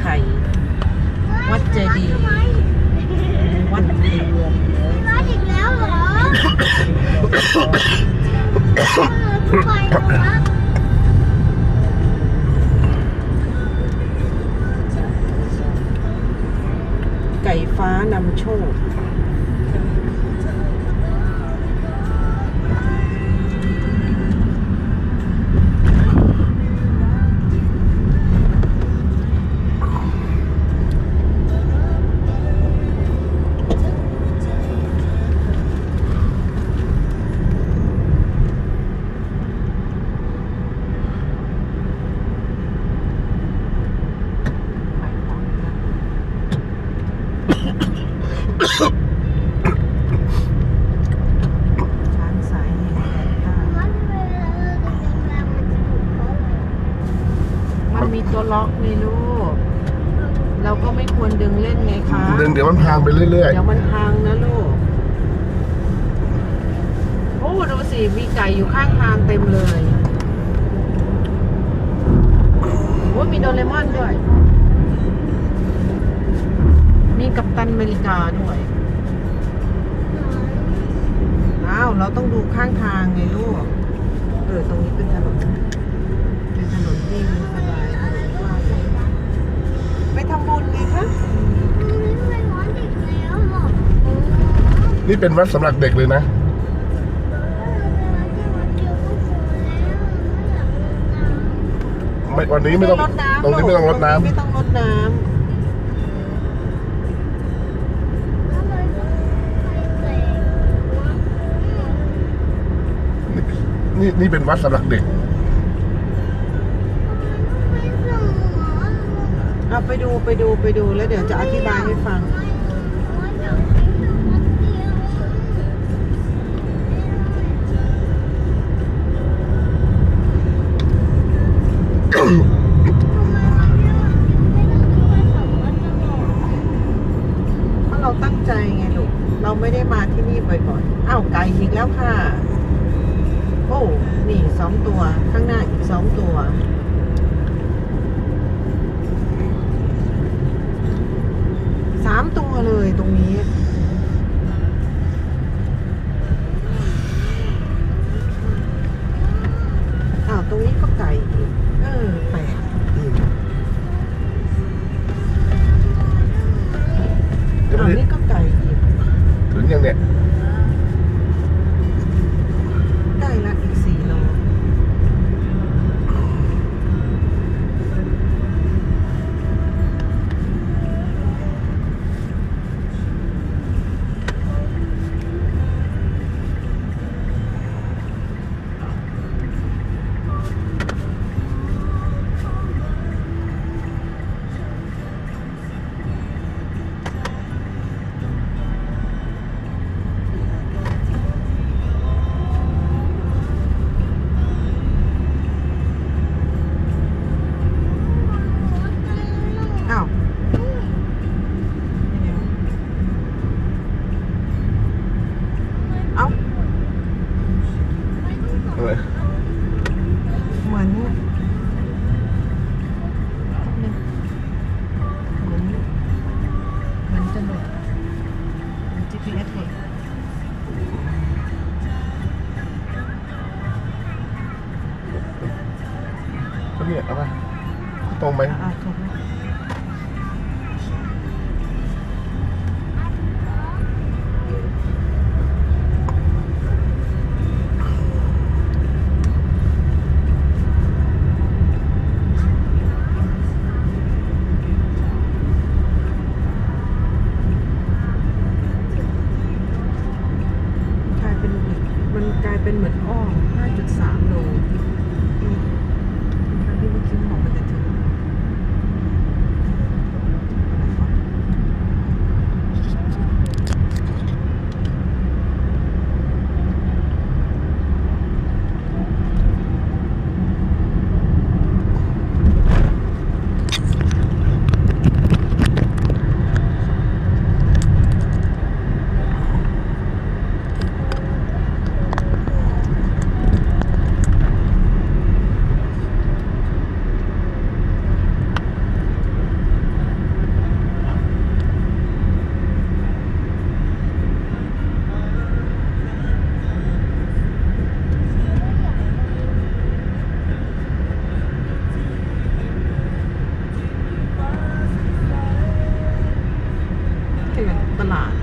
ไข่ วัดเจดีย์วัดเรือนร้านอีกแล้วเหรอเออไปเหรอวะไก่ฟ้านำโชค ล็อกนี่ลูก เราก็ไม่ควรดึงเล่นไงคะดึงเดี๋ยวมันพังไปเรื่อยเดี๋ยวมันพังนะลูก โอ้ดูสิมีไก่อยู่ข้างทางเต็มเลยโอ้ยมีโดเรมอนด้วย มีกัปตันอเมริกาด้วย อ้าว เราต้องดูข้างทางไงลูก เออ ตรงนี้เป็นถนน เป็นถนนที่มีสบายถนนกว้าง ไปทำบุญไงคะมันไม่ไปร้านอีกแล้วหรอกๆนี่เป็นวัดสำหรับเด็กเลยนะ ไม่วันนี้ไม่ต้องรดน้ำตรงนี้ไม่ต้องรดน้ำไม่ต้องรดน้นี่นี่เป็นวัดสำหรับเด็ก ไปดูไปดูไปดูแล้วเดี๋ยวจะอธิบายให้ฟังเพราะเราตั้งใจไงลูก เราไม่ได้มาที่นี่บ่อยๆ อ้าวไก่อีกแล้วค่ะ โอ้ นี่สองตัว ข้างหน้าอีกสองตัว สาม ตัว the line.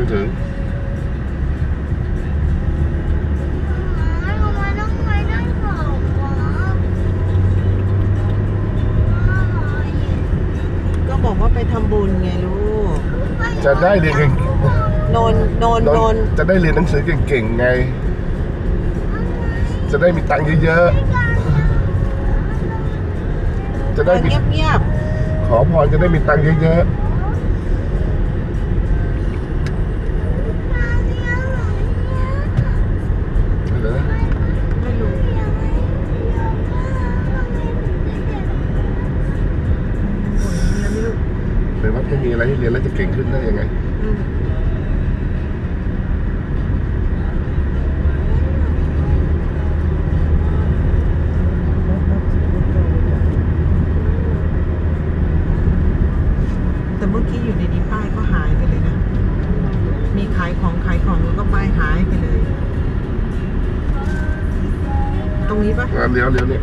ไม่ถึงทำไมต้องไปนั่งสอบวะอะไรอะก็บอกว่าไปทำบุญไงลูก จะได้เรียนเก่งนนนนนนจะได้เรียนหนังสือเก่งๆไง จะได้มีตังค์เยอะๆ จะได้มีเงียบเงียบขอพรจะได้มีตังค์เยอะม อะไรให้เรียนแล้วจะเก่งขึ้นได้ยังไงอืมแต่เมื่อกี้อยู่ดีๆป้ายก็หายไปเลยนะ มีขายของขายของแล้วก็ป้ายหายไปเลย ตรงนี้ปะ งานเลี้ยวเลี้ยวเนี่ย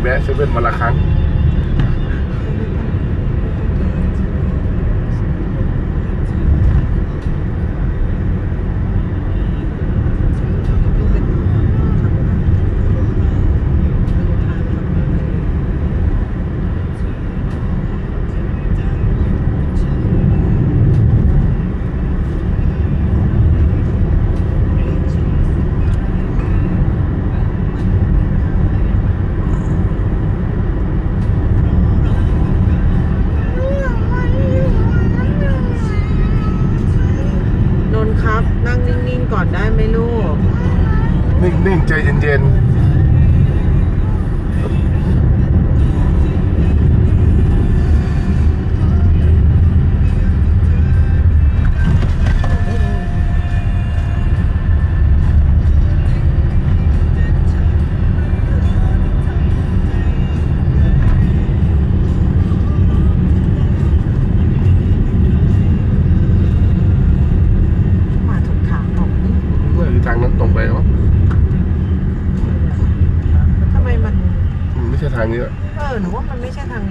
แวะเซเว่นวันละครั้ง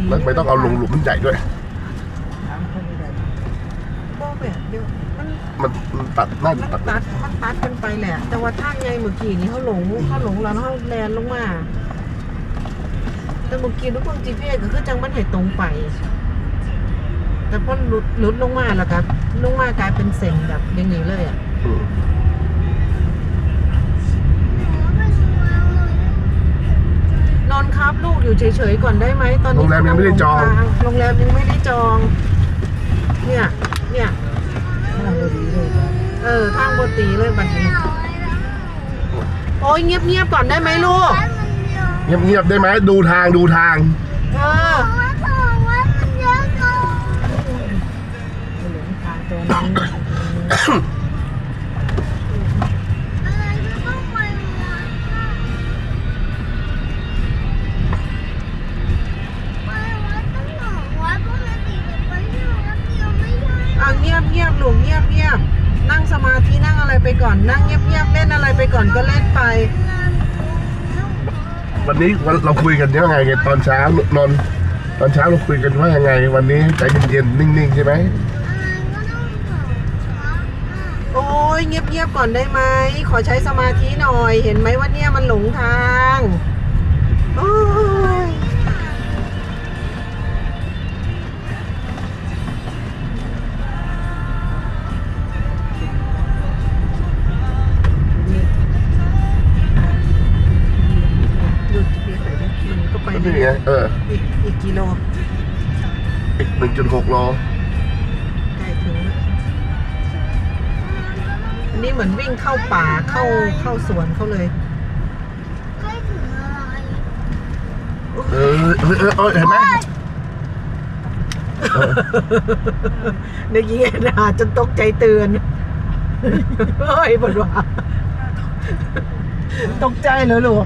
แล้วไม่ต้องเอาลงหลุมมันใหญ่ด้วยก็แบบเดี๋ยวมันมันมันตัดน่าจะมันตัดตัดมันตัดกันไปแหละ แต่ว่าทางไงเมื่อกี้นี้เขาหลงเขาหลงแล้วเขาแลนลงมาแต่เมื่อกี้ทุกคน GPS ก็คือจังมันให้ตรงไป แต่พอหลุดหลุดลงมาแล้วครับลงมากลายเป็นเส้นแบบอย่างนี้เลยอะอืม อนครับลูกอยู่เฉยๆก่อนได้ไหมตอนนี้โรงแรมยังไม่ได้จอง โรงแรมยังไม่ได้จอง เนี่ย เนี่ย เออทางบตีเลยบัดนี้ โอ้ยเงียบๆก่อนได้ไหมลูก เงียบๆได้ไหมดูทางดูทาง เออ นนี้วันเราคุยกันยังไงกันตอนเช้านนตอนเช้าเราคุยกันว่ายังไง วันนี้ใจเย็นๆนิ่งๆใช่ไหมโอ้ยเงียบเงียบๆก่อนได้ไหมขอใช้สมาธิหน่อย เห็นไหมว่าเนี่ยมันหลงทางโอ้ย นก็ไปก็ได้นี่ไงเอออีกอีกกิโลอีกหนึ่งจุดหกโลใกล้ถึงแล้วอันนี้เหมือนวิ่งเข้าป่าเข้าเข้าสวนเขาเลยใกล้ถึงอะไรเออเออเออเออเห็นไหมเออเด็กหญิงแอนนาจนตกใจเตือนเฮ้ยบนว่าตกใจเหรอลูก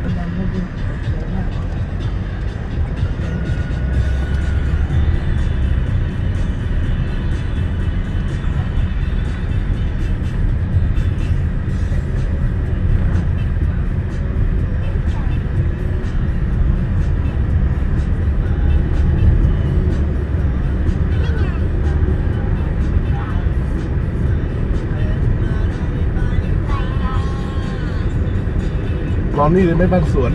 อนนี่เลยไหม่บ้านสวน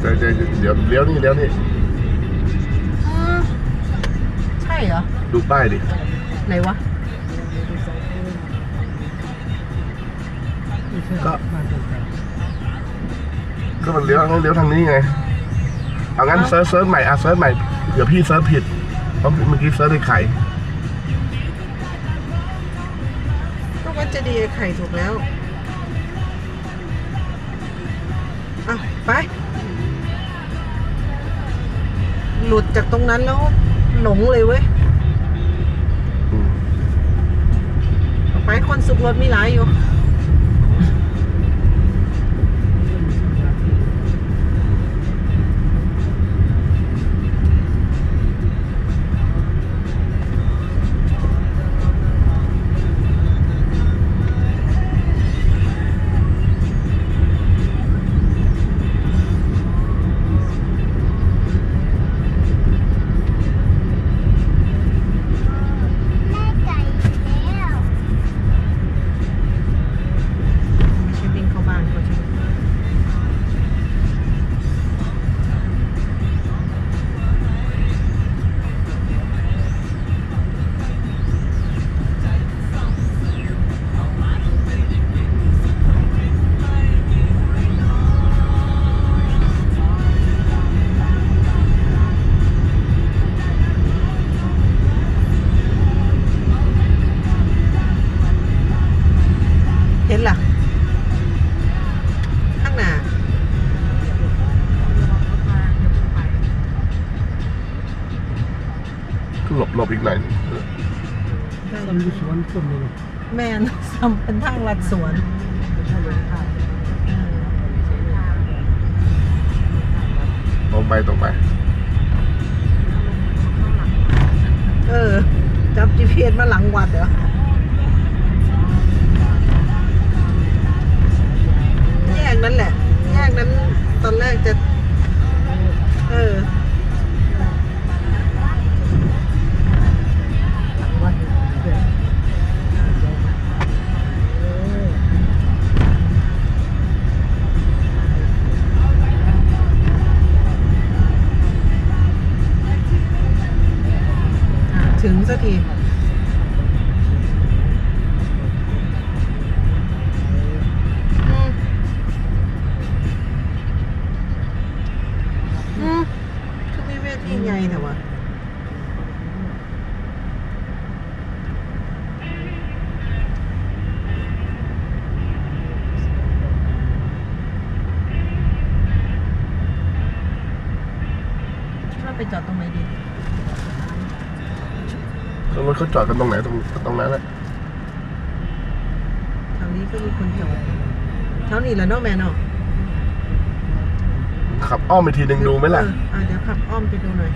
ใจใจเดี๋ยวเลี้ยวนี่เลี้ยวนี่อืมใช่เหรอ ดูป้ายดิไหนวะก็ก็มันเลี้ยวให้เลี้ยวทางนี้ไง เอางั้นเอ้าเซิร์ชเซิร์ชใหม่อะเซิร์ชใหม่เดี๋ยวพี่เซิร์ชผิดเพราะเมื่อกี้เซิร์ชในไข่ก็วัดเจะดีย์ไข่ถูกแล้วอะไป หลุดจากตรงนั้นแล้วหลงเลยเว้ย อืม ไปคนสุกรถมีหลายอยู่ แมนซ้ำเป็นทางลัดสวนตรงไปตรงไป เออ จับ GPS มาหลังวัดเหรอแยกนั้นแหละ ทีใหญ่แต่ว่าคิดว่าไปจอดตรงไหนดีกแล้วรถเขาจอดกันตรงไหนตรงตรงนั้นแหละทางนี้ก็มีคนจอดเท่านี้แหล้วเนาะแม่เนาะขับอ้อมไปทีหนึ่งดูไหมล่ะ เอออะเดี๋ยว ขับอ้อมไปดูหน่อย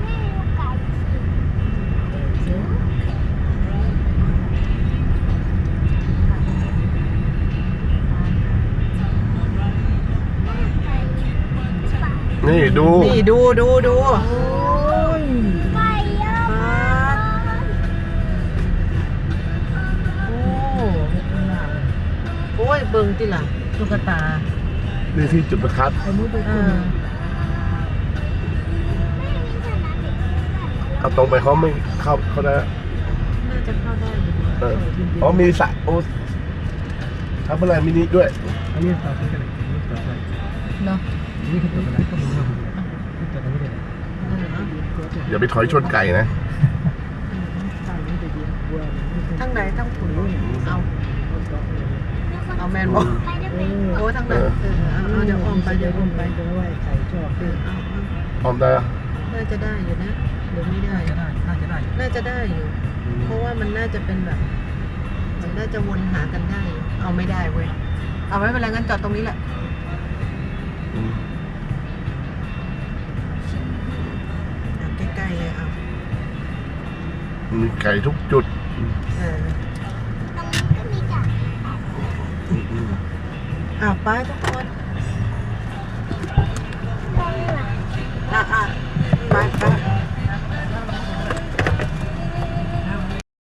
แม่ลูกไก่สิไก่ไก่นี่ดู นี่ดูดูดู เบิ่งติล่ะตุ๊กตานี่ที่จุดประทัดเออแม่มีสนามเด็กเล่นด้วยเอาตรงไปเขาไม่เข้าเขาได้น่าจะเข้าได้อยู่เอออ๋อมีสระโอ้ทำอะไรมินิด้วย อันนี้ต่อไปกันเลยอันนี้ต่อไปเนาะอันนี้คือต่อไปแล้วก็มีเรื่องของมันต่อไปไม่ได้เออเอาอย่าไปถอยชนไก่นะ ทั้งใดทั้งผุนเอา เอาแมนอืบอกมไปได้ไหมโอ้ทั้งนั้นเออเอาเอาเดี๋ยวอ้อมไปเดี๋ยวอ้อมไปจะว่าไข่ชอบเออเอาเอาพร้อมได้อะน่าจะได้อยู่นะหรือไม่ได้ น่าจะได้ น่าจะได้ น่าจะได้อยู่ เพราะว่ามันน่าจะเป็นแบบ มันน่าจะวนหากันได้อยู่เอาไม่ได้เว้ย เอาไม่เป็นไรงั้นจอดตรงนี้แหละอืมเอาใกล้ๆเลยเอามีไก่ทุกจุด เออ ตรงนั้นก็มีจ้ะ เอาไปทุกคนตรงหลังอะอะไปไป